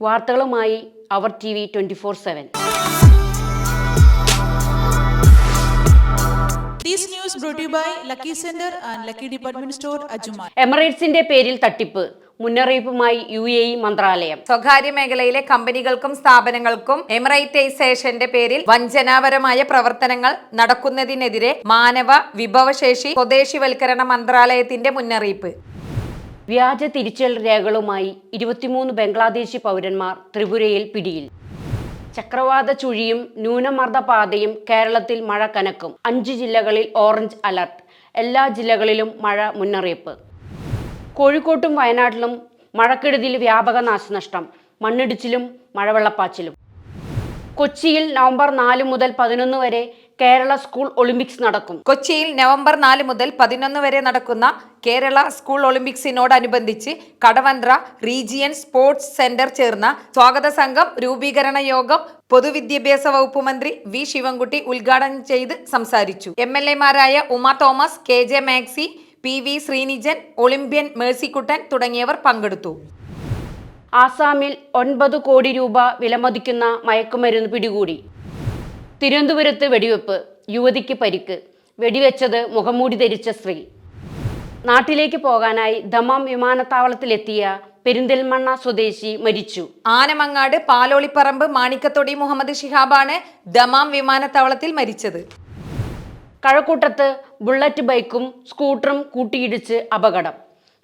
വാർത്തകളുമായി അവർ T V twenty four seven. This news brought by Lucky Center and Lucky Department Store, Ajuman. എമിറേറ്റ്സിന്റെ പേരിൽ തട്ടിപ്പ്. മുന്നറിയിപ്പുമായി U A E മന്ത്രാലയം. സ്വകാര്യ മേഖലയിലെ കമ്പനികൾക്കും സ്ഥാപനങ്ങൾക്കും എമിറൈറ്റൈസേഷന്റെ പേരിൽ വഞ്ചനാപരമായ പ്രവർത്തനങ്ങൾ നടക്കുന്നതിനെതിരെ മാനവ വിഭവശേഷി സ്വദേശിവൽക്കരണ മന്ത്രാലയത്തിന്റെ മുന്നറിയിപ്പ്. വ്യാജ തിരിച്ചൽ രേഖകളുമായി ഇരുപത്തിമൂന്ന് ബംഗ്ലാദേശി പൗരന്മാർ ത്രിപുരയിൽ പിടിയിൽ. ചക്രവാത ചുഴിയും ന്യൂനമർദ്ദപാതയും കേരളത്തിൽ മഴ കനക്കും. അഞ്ച് ജില്ലകളിൽ ഓറഞ്ച് അലർട്ട്. എല്ലാ ജില്ലകളിലും മഴ മുന്നറിയിപ്പ്. കോഴിക്കോട്ടും വയനാട്ടിലും മഴക്കെടുതിയിൽ വ്യാപക നാശനഷ്ടം. മണ്ണിടിച്ചിലും മഴവെള്ളപ്പാച്ചിലും. കൊച്ചിയിൽ നവംബർ നാല് മുതൽ പതിനൊന്ന് വരെ കേരള സ്കൂൾ ഒളിമ്പിക്സ് നടക്കും. കൊച്ചിയിൽ നവംബർ നാല് മുതൽ പതിനൊന്ന് വരെ നടക്കുന്ന കേരള സ്കൂൾ ഒളിമ്പിക്സിനോടനുബന്ധിച്ച് കടവന്ത്ര റീജിയൻ സ്പോർട്സ് സെന്റർ ചേർന്ന സ്വാഗത സംഘം രൂപീകരണ യോഗം പൊതുവിദ്യാഭ്യാസ വകുപ്പ് മന്ത്രി വി ശിവൻകുട്ടി ഉദ്ഘാടനം ചെയ്ത് സംസാരിച്ചു. M L എമാരായ Uma Thomas K J Maxi P V Sreenijan olympian Mercykuttan തുടങ്ങിയവർ പങ്കെടുത്തു. ആസാമിൽ ഒൻപത് കോടി രൂപ വിലമതിക്കുന്ന മയക്കുമരുന്ന് പിടികൂടി. തിരുവനന്തപുരത്ത് വെടിവെപ്പ് യുവതിക്ക് പരിക്ക് വെടിവെച്ചത് മുഖംമൂടി ധരിച്ച സ്ത്രീ. നാട്ടിലേക്ക് പോകാനായി ദമാം വിമാനത്താവളത്തിലെത്തിയ പെരിന്തൽമണ്ണ സ്വദേശി മരിച്ചു. ആനമങ്ങാട് പാലോളിപ്പറമ്പ് മാണിക്കത്തൊടി മുഹമ്മദ് ഷിഹാബാണ് ദമാം വിമാനത്താവളത്തിൽ മരിച്ചത്. കഴക്കൂട്ടത്ത് ബുള്ളറ്റ് ബൈക്കും സ്കൂട്ടറും കൂട്ടിയിടിച്ച് അപകടം.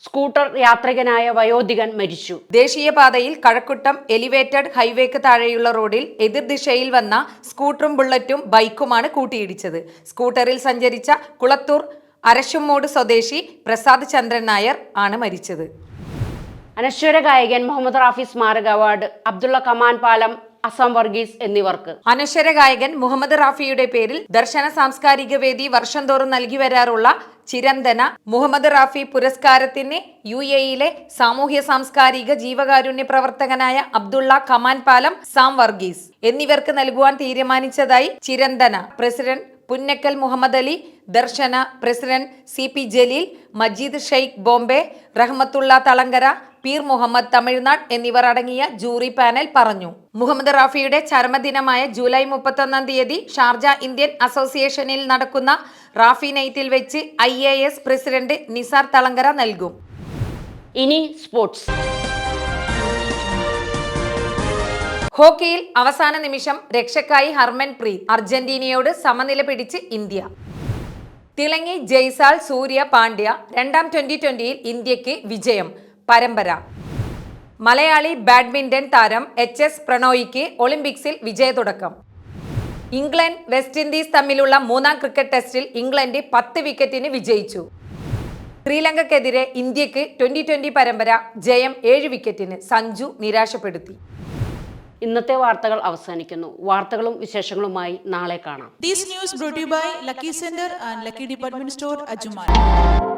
സ്കൂട്ടർ യാത്രികനായ വയോധികൻ മരിച്ചു. ദേശീയപാതയിൽ കഴക്കുട്ടം എലിവേറ്റഡ് ഹൈവേക്ക് താഴെയുള്ള റോഡിൽ എതിർദിശയിൽ വന്ന സ്കൂട്ടറും ബുള്ളറ്റും ബൈക്കുമാണ് കൂട്ടിയിടിച്ചത്. സ്കൂട്ടറിൽ സഞ്ചരിച്ച കുളത്തൂർ അരശുമോട് സ്വദേശി പ്രസാദ് ചന്ദ്രൻ നായർ ആണ് മരിച്ചത്. അനശ്വര ഗായകൻ മുഹമ്മദ് റാഫി സ്മാരക അവാർഡ് അബ്ദുള്ള കമാൻ പാലം അസം വർഗീസ് എന്നിവർക്ക്. അനശ്വര ഗായകൻ മുഹമ്മദ് റാഫിയുടെ പേരിൽ ദർശന സാംസ്കാരിക വേദി വർഷം തോറും നൽകി വരാറുള്ള ചിരന്തന മുഹമ്മദ് റാഫി പുരസ്കാരത്തിന് യു എയിലെ സാമൂഹ്യ സാംസ്കാരിക ജീവകാരുണ്യ പ്രവർത്തകനായ അബ്ദുള്ള കമാൻ പാലം സാം വർഗീസ് എന്നിവർക്ക് നൽകുവാൻ തീരുമാനിച്ചതായി Chiranthana president Punnakkal Muhammad Ali Darshana president C P Jaleel Majeed Sheikh Bombay Rahmathulla Thalangara Peer Muhammad Tamil Nadu എന്നിവർ അടങ്ങിയ ജൂറി പാനൽ പറഞ്ഞു. മുഹമ്മദ് റാഫിയുടെ ചരമദിനമായ ജൂലൈ മുപ്പത്തൊന്നാം തീയതി ഷാർജ ഇന്ത്യൻ അസോസിയേഷനിൽ നടക്കുന്ന റാഫി നൈറ്റിൽ വെച്ച് I A S president Nisar Thalangara നൽകും. ഇനി സ്പോർട്സ്. ഹോക്കിയിൽ അവസാന നിമിഷം രക്ഷക്കായി ഹർമൻ പ്രീത് അർജന്റീനയോട് സമനില പിടിച്ച് ഇന്ത്യ. തിളങ്ങി ജയ്സാൽ സൂര്യ പാണ്ഡ്യ രണ്ടാം ട്വന്റി ട്വന്റിയിൽ ഇന്ത്യയ്ക്ക് വിജയം. പരമ്പര. മലയാളി ബാഡ്മിന്റൺ താരം എച്ച് എസ് പ്രണോയിക്ക് ഒളിമ്പിക്സിൽ വിജയതുടക്കം ഇംഗ്ലണ്ട് വെസ്റ്റ് ഇൻഡീസ് തമ്മിലുള്ള മൂന്നാം ക്രിക്കറ്റ് ടെസ്റ്റിൽ ഇംഗ്ലണ്ട് പത്ത് വിക്കറ്റിന് വിജയിച്ചു. ശ്രീലങ്കക്കെതിരെ ഇന്ത്യയ്ക്ക് ട്വന്റി ട്വന്റി പരമ്പര ജയം ഏഴ് വിക്കറ്റിന് സഞ്ജു നിരാശപ്പെടുത്തി. ഇന്നത്തെ വാർത്തകൾ അവസാനിക്കുന്നു. വാർത്തകളും വിശേഷങ്ങളുമായി നാളെ കാണാം. This news brought to you by Lucky Center and Lucky Department Store, Ajuman.